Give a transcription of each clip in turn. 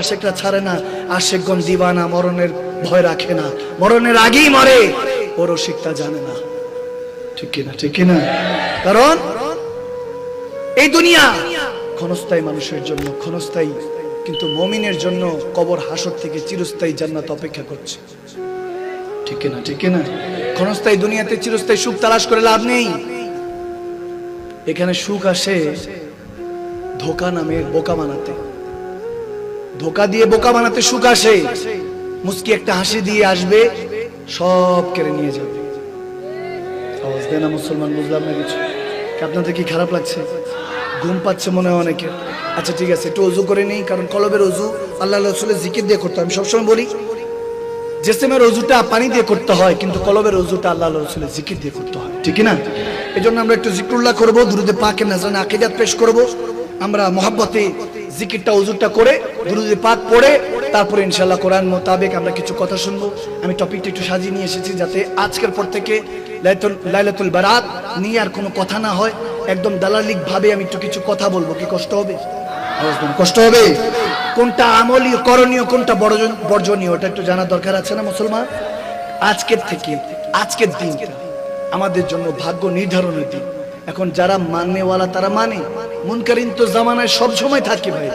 আশেকরা ছাড়ে না, আশেকগণ দিবানা, মরণের ভয় রাখে না। মরণের আগেই মরে ও রসিকতা জানে না। ঠিক কিনা ঠিক কিনা? কারণ এই দুনিয়া ক্ষণস্থায়ী মানুষের জন্য, ক্ষণস্থায়ী কিন্তু মমিনের জন্য কবর হাসর থেকে চিরস্থায়ী জান্নাত অপেক্ষা করছে। ঠিক কিনা ঠিক কিনা? ক্ষণস্থায়ী দুনিয়াতে চিরস্থায়ী সুখ তালাশ করে লাভ নেই। এখানে সুখ আসে ধোকা নামের বোকা বানাতে ধোকা দিয়ে বোকা বানাতে সুখ আসে। মুস্কি একটা হাসি দিয়ে আসবে, সব কেড়ে নিয়ে যাবে। আওয়াজ দেয় না মুসলমান, বুঝলাম না কিছু। আপনাদের কি খারাপ লাগছে? ঘুম পাচ্ছে মনে হয় অনেকে আচ্ছা ঠিক আছে, একটু অজু করে নেই, কারণ কলবের অজু আল্লাহ রসুলের জিকির দিয়ে করতে হয়। আমি সবসময় বলি, জেসেমের অজুটা পানি দিয়ে করতে হয়, কিন্তু কলবের অজুটা আল্লাহ রসুলের জিকির দিয়ে করতে হয়। ঠিক না এই জন্য আমরা একটু জিক্রুল্লাহ করব, দুরুদে পাকে নাজান আকিদাত পেশ করব। আমরা মহাব্বতে জিকিরটা অজুরটা করে দুরুদে পাক পড়ে, তারপরে ইনশাল্লাহ কোরআন মোতাবেক আমরা কিছু কথা শুনব। আমি টপিকটা একটু সাজিয়ে নিয়ে এসেছি যাতে আজকের পর থেকে লাইলাতুল- বারাত নিয়ে আর কোনো কথা না হয়। একদম দালালিক ভাবে আমি একটু কিছু কথা বলব। কি কষ্ট হবে? কষ্ট হবে? কোনটা আমলীয়, করণীয়, কোনটা বর্জন- বর্জনীয়, ওটা একটু জানার দরকার আছে না মুসলমান? আজকের থেকে, আজকের দিনটা আমাদের জন্য ভাগ্য নির্ধারণের দিন। এখন যারা মাননেওয়ালা তারা মানে? মুনকারিন তো জামানায় সব সময় থাকে ভাই।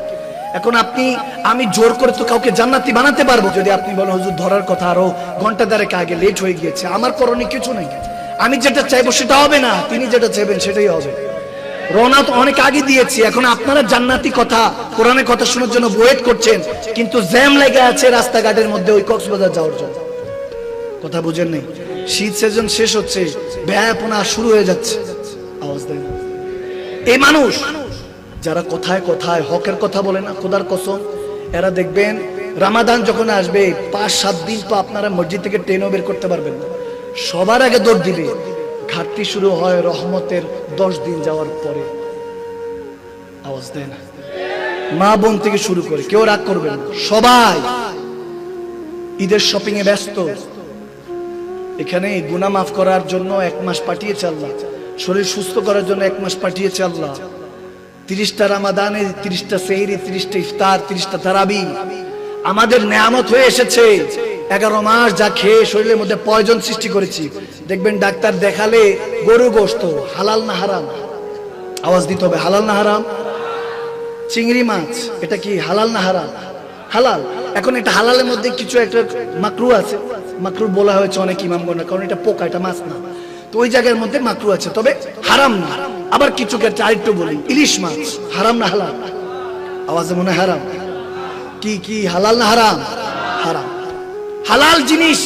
এখন আপনি, আমি জোর করে তো কাউকে জান্নাতি বানাতে পারব। যদি আপনি বলেন, হুজুর, ধরার কথা আরও ঘণ্টা দেড়েক আগে লেট হয়ে গিয়েছে। আমার করণীয় কিছু নেই। আমি যেটা চাইব সেটা হবে না। তিনি যেটা চাইবেন সেটাই হবে। রওনা তো অনেক আগে দিয়েছি। এখন আপনারা জান্নাতি কথা, কোরআনের কথা শোনার জন্য ওয়েট করছেন। কিন্তু জ্যাম লেগে আছে রাস্তাঘাটের মধ্যে ওই কক্সবাজার যাওয়ার জন্য। কথা বুঝেন নেই? শীত সিজন শেষ হচ্ছে। ব্যাপনা শুরু হয়ে যাচ্ছে। আওয়াজ দেয়। এই মানুষ। যারা কথায় কথায় হকের কথা বলে না, খোদার কসম, এরা দেখবেন রামাদান যখন আসবে, পাঁচ, সাত দিন তো আপনারা মসজিদ থেকে ট্রেনও বের করতে পারবেন না। সবার আগে দৌড় দিবে। ঘাটতি শুরু হয় রহমতের দশ দিন যাওয়ার পরে। আওয়াজ দেয় না। মা বোন থেকে শুরু করে, কেউ রাগ করবেন সবাই ঈদের শপিং এ ব্যস্ত। এখানে গুনা মাফ করার জন্য এক মাস পাঠিয়েছে আল্লাহ। শরীর সুস্থ করার জন্য এক মাস পাঠিয়েছে আল্লাহ। তিরিশটা রামাদানে তিরিশটা সেহরি, তিরিশটা ইফতার, তিরিশটা তারাবি। আমাদের নেয়ামত হয়ে এসেছে। এগারো মাস যা খেয়ে শরীরের মধ্যে পয়জন সৃষ্টি করেছি। দেখবেন ডাক্তার দেখালে গরু গোস্ত হালাল না হারাম? আওয়াজ দিতে হবে, হালাল না হারাম? চিংড়ি মাছ, এটা কি হালাল না হারাম? হালাল। এখন এটা হালালের মধ্যে কিছু একটা মাকরু আছে। মাকরু বলা হয়েছে অনেক ইমামগণের, কারণ এটা পোকা, এটা মাছ না। তো ওই জায়গার মধ্যে মাকরু আছে। তবে হারাম না। আবার কিছু ক্ষেত্রে আরেকটু বলি। ইলিশ মাছ, হারাম না হালাল? আওয়াজে মনে হারাম। কি কি, হালাল না হারাম? হারাম। হালাল জিনিস।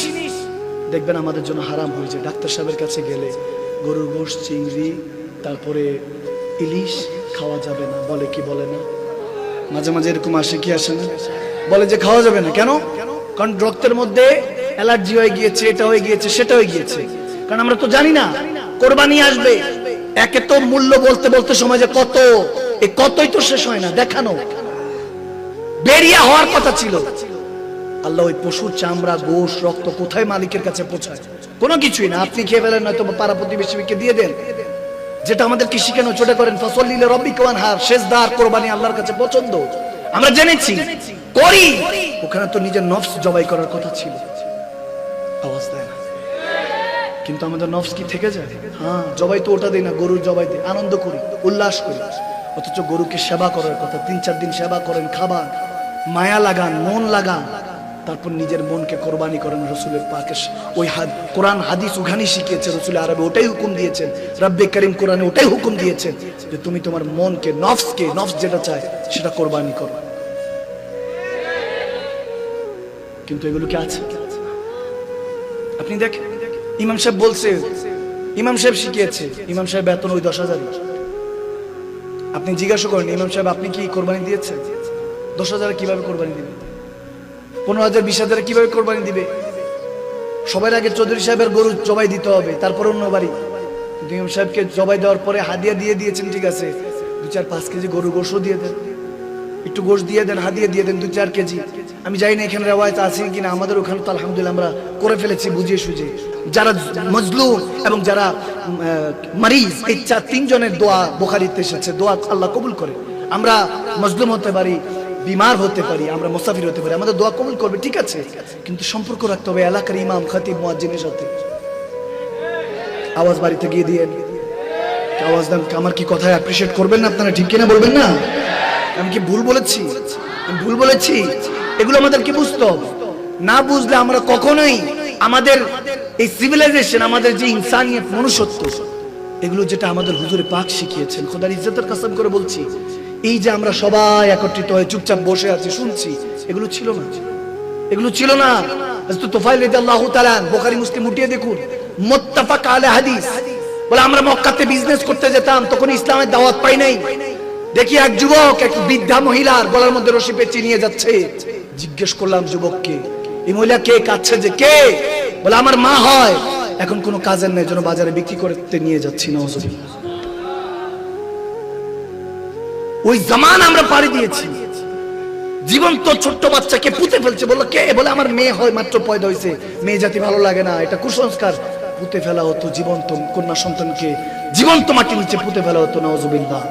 দেখবেন আমাদের জন্য হারাম হয়েছে ডাক্তার সাহেবের কাছে গেলে গরুর গোশ, চিংড়ি, তারপরে ইলিশ খাওয়া যাবে না। বলে কি বলে না? মাঝে মাঝে এরকম আসে কি আসে না? বলে যে খাওয়া যাবে না। কেন? কারণ রক্তের মধ্যে অ্যালার্জি হয়ে গিয়েছে, এটা হয়ে গিয়েছে, সেটা হয়ে গিয়েছে। কারণ আমরা তো জানি না, কোরবানি আসবে। একে তো মূল্য বলতে বলতে সমাজে কত, এই কতই তো শেষ হয় না, দেখানো। বেরিয়া হওয়ার কথা ছিল। আল্লাহ ওই পশুর চামড়া, গোশ, রক্ত কোথায় মালিকের কাছে পৌঁছায়? কোনো কিছুই না। আপনি খেয়ে ফেলেন, নয়তো পাড়া প্রতিবেশীকে দিয়ে দেন। যেটা আমাদের কি শিখানো, ছোট করেন ফসল নিলে রব্বি কোয়ান হার শেষ দার কোরবানি আল্লাহর কাছে পছন্দ। আমরা জেনেছি, করি। ওখানে তো নিজের নফস জবাই করার কথা ছিল। আওয়াজ দেয় না। কিন্তু আমাদের নফস কি থেকে যায়? হ্যাঁ জবাই তো ওটা দেয় না, গরুর জবাই দেয় আনন্দ করি, উল্লাস করি। অথচ গরুকে সেবা করার কথা, তিন চার দিন সেবা করেন, খাবার, মায়া লাগান, মন লাগান, তারপর নিজের মনকে কোরবানি করেন রসুলের পাকে ওই হাদ- কোরআন, হাদিস ওখানেই শিখিয়েছে রসুল আরবে, ওটাই হুকুম দিয়েছেন। রাব্বে করিম কোরআনে ওটাই হুকুম দিয়েছেন যে তুমি তোমার মনকে, নফসকে, নফস যেটা চায়, সেটা কোরবানি করো। কিন্তু এগুলো কি আছে? আপনি দেখেন ইমাম সাহেব বলছে, ইমাম সাহেব শিখিয়েছে, ইমাম সাহেব বেতন ওই দশ হাজারই। আপনি জিজ্ঞাসা করেন, ইমাম সাহেব, আপনি কি কোরবানি দিয়েছেন? দশ হাজারে কীভাবে কোরবানি দিবে? পনেরো হাজার, বিশ হাজারে কীভাবে কোরবানি দিবে? সবার আগে চৌধুরী সাহেবের গরু জবাই দিতে হবে, তারপর অন্য বাড়ি। কিন্তু ইমাম সাহেবকে জবাই দেওয়ার পরে হাদিয়া দিয়ে দিয়েছেন, ঠিক আছে, দু চার পাঁচ কেজি গরু গোশও দিয়ে দেন। একটু গোশ দিয়ে দেন, হাদিয়া দিয়ে দেন, দু চার কেজি। আমি জানি না এখানে রেওয়ায়ত আছে কিনা, আমাদের ওখানে তো আলহামদুলিল্লাহ আমরা করে ফেলেছি, বুঝিয়ে সুঝিয়ে। যারা মজলুম এবং যারা মারিজ, এই চার তিনজনের দোয়া বোখারিতে এসেছে, দোয়া আল্লাহ কবুল করে। আমরা মজলুম হতে পারি, বিমার হতে পারি, আমরা মুসাফির হতে পারি, আমাদের দোয়া কবুল করবে, ঠিক আছে? কিন্তু সম্পর্ক রাখতে হবে এলাকার ইমাম, খাতিব, মুয়াজ্জিনের সাথে। আওয়াজ বাড়িতে গিয়ে দিয়ে আওয়াজ দেন, আমার কি কথা অ্যাপ্রিশিয়েট করবেন না আপনারা, ঠিক কিনা বলবেন না? আমি কি ভুল বলেছি? ভুল বলেছি? এগুলো আমাদের কি বুঝতে হবে? না বুঝলে আমরা কখনোই আমাদের এই সিভিলাইজেশন আমাদের যে ইনসানিয়ত, মনুষ্যত্ব, এগুলো যেটা আমাদের হুজুরে পাক শিখিয়েছেন, খোদার ইজ্জতের কাসম করে বলছি, এই যে আমরা সবাই একত্রিত হয়ে চুপচাপ বসে আছি, শুনছি, এগুলো ছিল না। এগুলো ছিল না। তোফাইল রাদিয়াল্লাহু তাআলা, বুখারী, মুসলিম উঠিয়ে দেখুন, মুত্তাফাক আলা হাদিস। বলে আমরা মক্কাতে বিজনেস করতে যেতাম, তখন ইসলামের দাওয়াত পাই নাই। দেখি এক যুবক, এক বৃদ্ধা মহিলার গলার মধ্যে রশি পেঁচিয়ে নিয়ে যাচ্ছে। জিজ্ঞেস করলাম, যুবককে, এই মহিলা কে কাচ্ছে যে কে? বলে, আমার মা হয়। এখন কোনো কাজের নেই জন্য বাজারে বিক্রি করতে নিয়ে যাচ্ছি না ওই জামান আমরা পাড়ি দিয়েছি। জীবন্ত ছোট্ট বাচ্চাকে পুঁতে ফেলছে। বলল, কে? বলে, আমার মেয়ে হয়, মাত্র পয়দা হয়েছে মেয়ে জাতি ভালো লাগে না, এটা কুসংস্কার। পুঁতে ফেলা হতো জীবন্ত কন্যা সন্তানকে, জীবন্ত মাটির নিচে পুঁতে ফেলা হতো, নওয়াজুবিল্লাহ।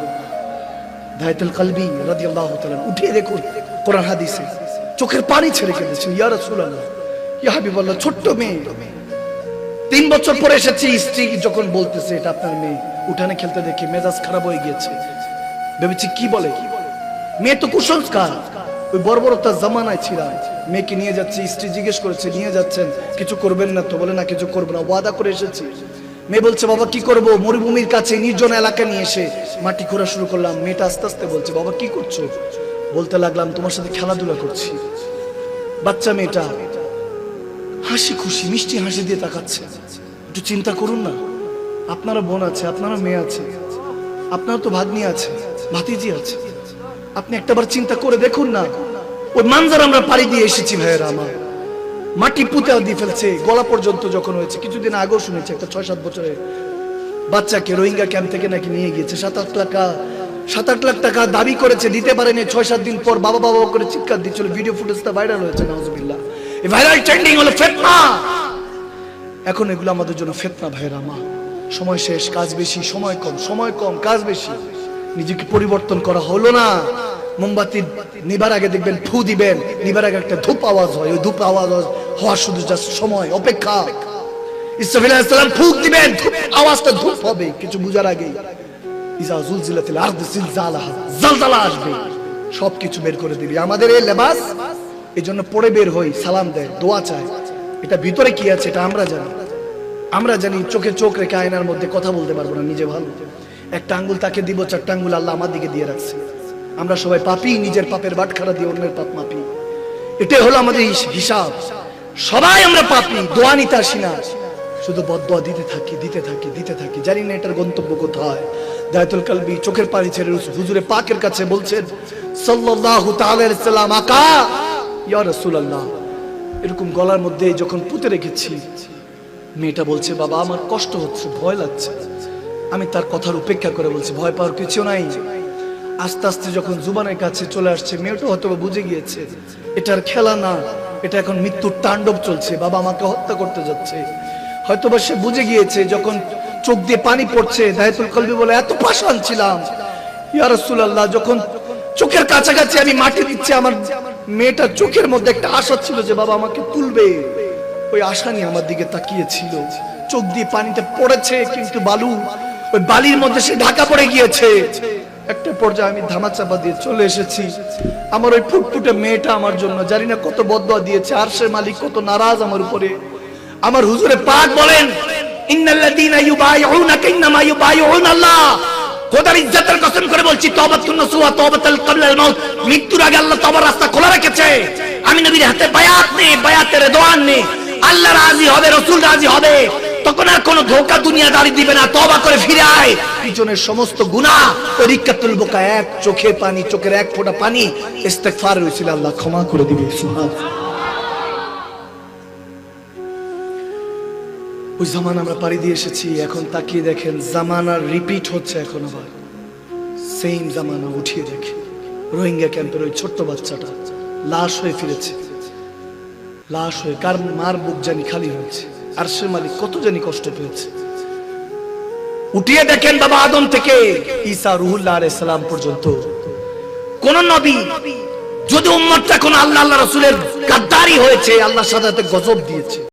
দায়তুল কলবি রাদিয়াল্লাহু তাআলা, উঠিয়ে দেখুন কোরআন হাদিসে। চোখের পানি ছেড়ে কেঁদেছেন ইয়া রাসূলুল্লাহ। ইয়া হাবিবাল্লাহ ছোট্ট মেয়ে, তিন বছর পরে এসেছি। স্ত্রী যখন বলতেছে, এটা আপনার মেয়ে, উঠানে খেলতে দেখে মেজাজ খারাপ হয়ে গিয়েছে। ভেবেছি, কি বলে? মেয়ে তো কুসংস্কার। ওই বর্বরতার জামানায় ছিলাম মেয়েকে নিয়ে যাচ্ছে। স্ত্রী জিজ্ঞেস করেছে, নিয়ে যাচ্ছেন? কিছু করবেন না তো? বলে, না, কিছু করব না। ওয়াদা করে এসেছি। মেয়ে বলছে, বাবা, কি করব? মরুভূমির কাছে নির্জন এলাকা নিয়ে এসে মাটি খোঁড়া শুরু করলাম। মেয়েটা আস্তে আস্তে বলছে, বাবা, কি করছ? বলতে লাগলাম, তোমার সাথে খেলাধুলা করছি। বাচ্চা মেয়েটা হাসি খুশি, মিষ্টি হাসি দিয়ে তাকাচ্ছে। একটু চিন্তা করুন না। আপনারও বোন আছে, আপনারও মেয়ে আছে আপনার তো ভাগ্নি আছে, ভাতিজি আছে। আপনি একটাবার চিন্তা করে দেখুন না। ওই মানজার আমরা পাড়ি দিয়ে এসেছি, ভাইয়েরা আমার। মাটি পুঁতে দিয়ে ফেলছে। গলা পর্যন্ত যখন হয়েছে, কিছুদিন আগেও শুনেছি, একটা ছয় সাত বছরের বাচ্চাকে রোহিঙ্গা ক্যাম্প থেকে নাকি নিয়ে গিয়েছে। সাত আট টাকা সাত আট লাখ টাকা দাবি করেছে, দিতে পারেনি। ছয় সাত দিন পর বাবা বাবা করে চিৎকার দিচ্ছিল। ভিডিও ফুটেজটা ভাইরাল হয়েছে, নাউজুবিল্লাহ। ভাইরাল ট্রেন্ডিং হলো ফেতনা। এখন এগুলো আমাদের জন্য ফেতনা ভাইরা মা। সময় শেষ, কাজ বেশি, সময় কম সময় কম, কাজ বেশি। নিজেকে পরিবর্তন করা হলো না। মোমবাতি নিবার আগে দেখবেন, ফু দিবেন। নিবার আগে একটা ধূপ আওয়াজ হয়। ওই ধূপ আওয়াজ হওয়ার শুধু জাস্ট সময়, অপেক্ষা। ইসরাফিল আলাইহিস ফুক দিবেন আওয়াজটা ধূপ হবে। কিছু বুঝার আগে। ইজা জুলজিলাতিল আরদ জিলজালাহা জালজালা আসবে। সবকিছু বের করে দিবি। আমাদের এই লেবাস এই জন্য পরে বের হই, সালাম দেয়, দোয়া চায়। এটা ভিতরে কি আছে, এটা আমরা জানি। আমরা জানি চোখে চোখ রেখে আয়নার মধ্যে কথা বলতে পারব না, নিজে ভালো। একটা আঙ্গুল তাকে দিব, চারটা আঙ্গুল আল্লাহ আমার দিকে দিয়ে রাখছে। আমরা সবাই পাপি, নিজের পাপের বাটখারা দিয়ে অন্যের পাপ মাপি। এটাই হলো আমাদের হিস- হিসাব। সবাই আমরা পাপি, দোয়া নিতে আসি না। শুধু বদোয়া দিতে থাকি দিতে থাকি দিতে থাকি। জানি না এটার গন্তব্য কোথায়। দায়তুল কালবি চোখের পানি ছেড়ে হুজুরে পাকের কাছে বলছেন, সাল্লাল্লাহু তাআলা আকা! ইয়া রাসূলুল্লাহ, এরকম গলার মধ্যে যখন পুঁতে রেখেছি, মেয়েটা বলছে, বাবা, আমার কষ্ট হচ্ছে, ভয় লাগছে। আমি তার কথার উপেক্ষা করে বলছি, ভয় পাওয়ার কিছু নাই। আস্তে আস্তে যখন জুবানের কাছে চলে আসছে, মেয়েটা হয়তো বুঝে গিয়েছে এটার খেলা না, এটা এখন মৃত্যুর তাণ্ডব চলছে, বাবা আমাকে হত্যা করতে যাচ্ছে। হয়তো বা সে বুঝে গিয়েছে, যখন চোখ দিয়ে পানি পড়ছে দায়তুল কলবি বলে, এত পাশান ছিলাম ইয়া রাসূলুল্লাহ, যখন চোখের কাছাকাছি আমি মাটি দিচ্ছি, আমার মেয়েটার চোখের মধ্যে একটা আশা ছিল যে বাবা আমাকে তুলবে। ওই আশা নিয়ে আমার দিকে তাকিয়েছিল। চোখ দিয়ে পানিতে পড়েছে, কিন্তু বালু ওই বালির মধ্যে সে ঢাকা পড়ে গিয়েছে। একটা পর্যায়ে আমি ধামাচাপা দিয়ে চলে এসেছি। আমার ওই ফুটফুটে মেয়েটা আমার জন্য জানি না কত বদয়া দিয়েছে, আর সে মালিক কত নারাজ আমার উপরে। আমার হুজুরে পাক বলেন, ইন্নাল্লাযীনা ইউবাইউনাকা ইন্নামা ইউবাইউনা আল্লাহ খোদার ইজ্জতের কসম করে বলছি, তওবাতুন নসুহা তওবাতাল ক্বাবলাল মাউত। মৃত্যুর আগে আল্লাহ তওবার রাস্তা খোলা রেখেছে। আমি নবীর হাতে বায়াত নে বায়াতের দোয়ান নে আল্লাহ রাজি হবে, রাসূল রাজি হবে। তখন আর কোনো ধোকা দুনিয়াদারি দিবে না, তওবা করে ফিরে আয়। পিছনের সমস্ত গুনাহ ওই রিক্কাতুল বুকা, এক চোখে পানি, চোখের এক ফোঁটা পানি, ইস্তেগফার হয়েছিল আল্লাহ, ক্ষমা করে দিবে, সুবহানাল্লাহ। ওই জামান আমরা পাড়ি দিয়ে এসেছি, এখন তাকিয়ে দেখেন জামানার রিপিট হচ্ছে এখন আবার। সেম জামানা উঠিয়ে দেখে। রোহিঙ্গা ক্যাম্পের ওই ছোট্ট বাচ্চাটা লাশ হয়ে ফিরেছে। লাশ হয়ে কার মার বুক জানি খালি হয়েছে। আর সে মালিক কত জানি কষ্ট পেয়েছে। উঠিয়ে দেখেন বাবা আদম থেকে ঈসা রুহুল্লাহ সালাম পর্যন্ত। কোন নবী যদি উম্মতটা কোন আল্লাহ আল্লাহ রসুলের গাদ্দারি হয়েছে, আল্লাহর সাথে গজব দিয়েছে।